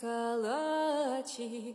калачі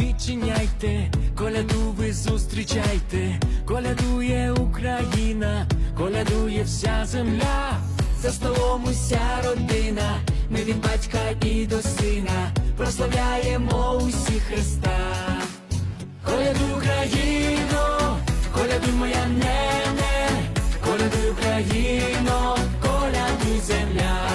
відчиняйте, коляду ви зустрічайте, колядує Україна, колядує вся земля, за столом уся родина, ми від батька і до сина, прославляємо усі Христа. Колядуй Україно, колядуй моя нене, колядуй Україно, колядуй земля.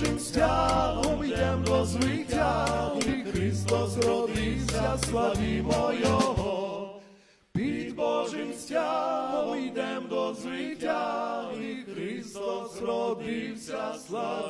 Божим стягом йдем до звиття, і Христос родився, славімо Його. Під Божим стягом йдем до звиття, і Христос родився, славімо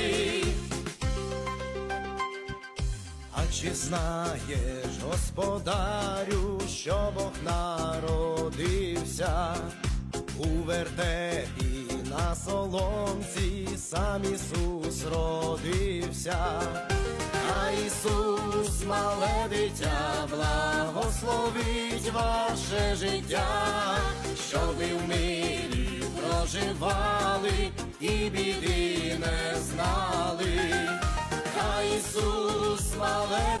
Чи знаєш, господарю, що Бог народився у вертепі на соломці, сам Ісус родився, а Ісус, мале дитя, благословить ваше життя, щоби в мирі проживали і біди не знали. Ісус мале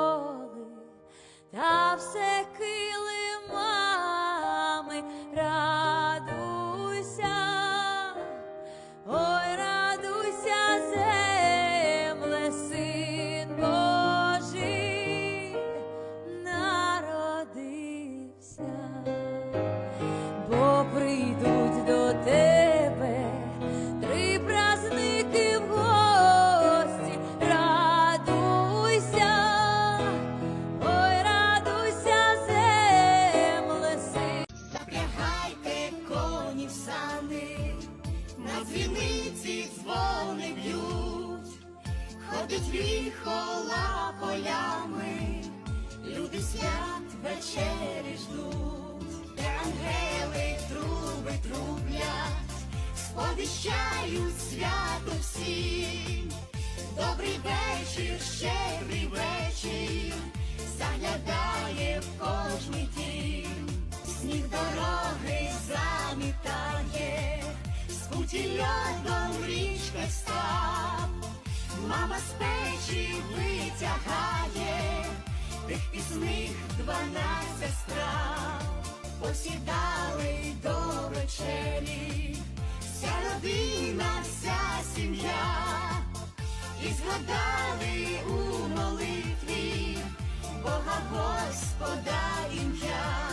Ходить віхола полями, люди свят вечері ждуть, де ангели труби трублять, сповіщають свято всім, добрий вечір, щедрий вечір, заглядає в кожний дім, сніг дороги замітає, скуті льодом мама з печі витягає. Тих пісних дванадцять страв, посідали до вечері, вся родина, вся сім'я, і згадали у молитві Бога Господа ім'я.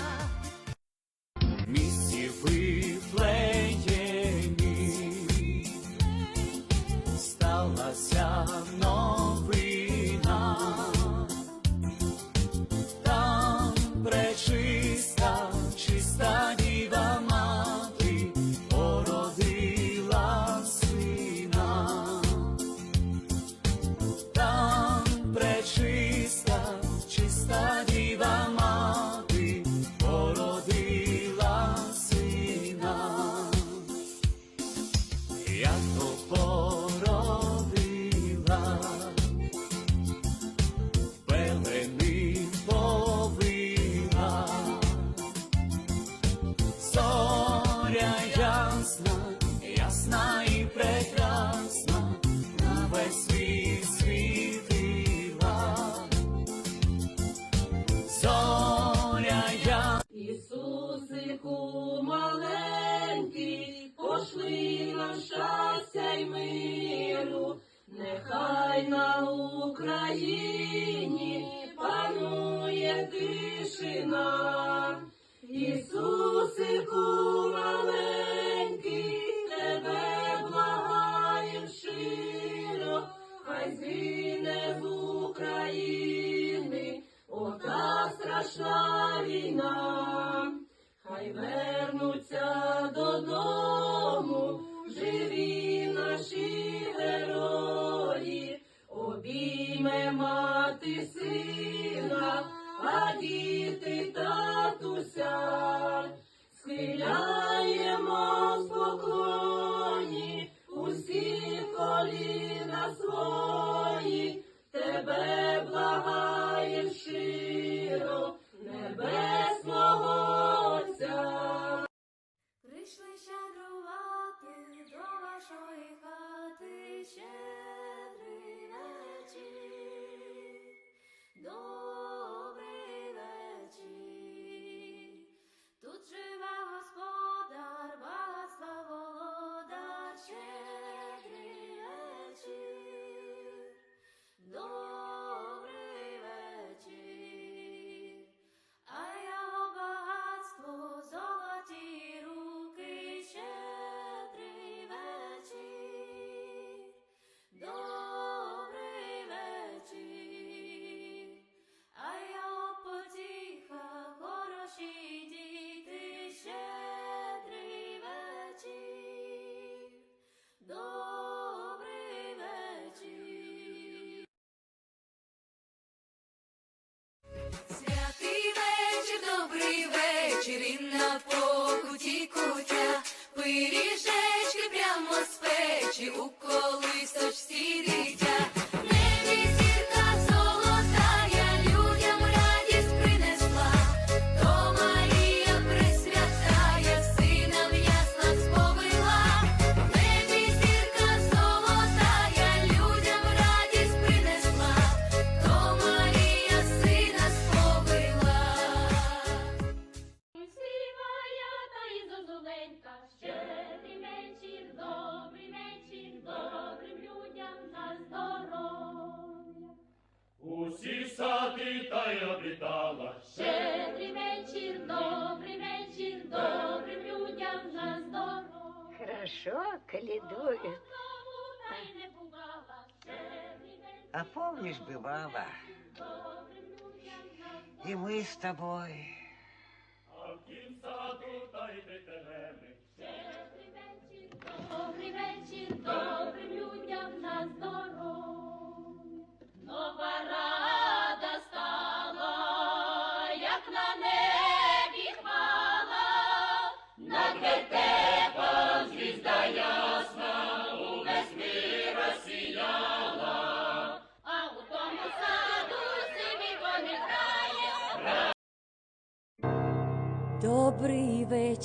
та й обрітала. Щедрий вечір, добрий вечір, людям на здоров'я. Хорошо, калідують. А помнишь, бывало, и мы с тобой. Добрый вечер, добрый вечер.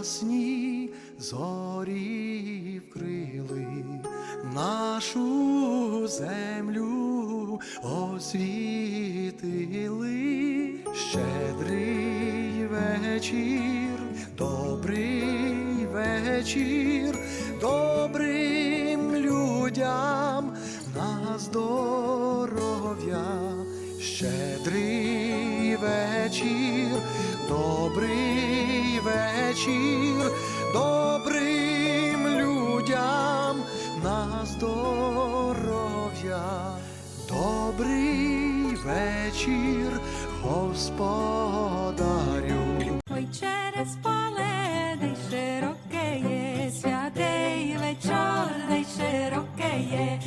ясні зорі вкрили, нашу землю освітили, щедрий вечір, добрий вечір, добрим людям на здоров'я, щедрий вечір, добрий вечір, добрим людям на здоров'я, добрий вечір, господарю. Ой, через поле, де й широке є, святий вечір, де й широке є,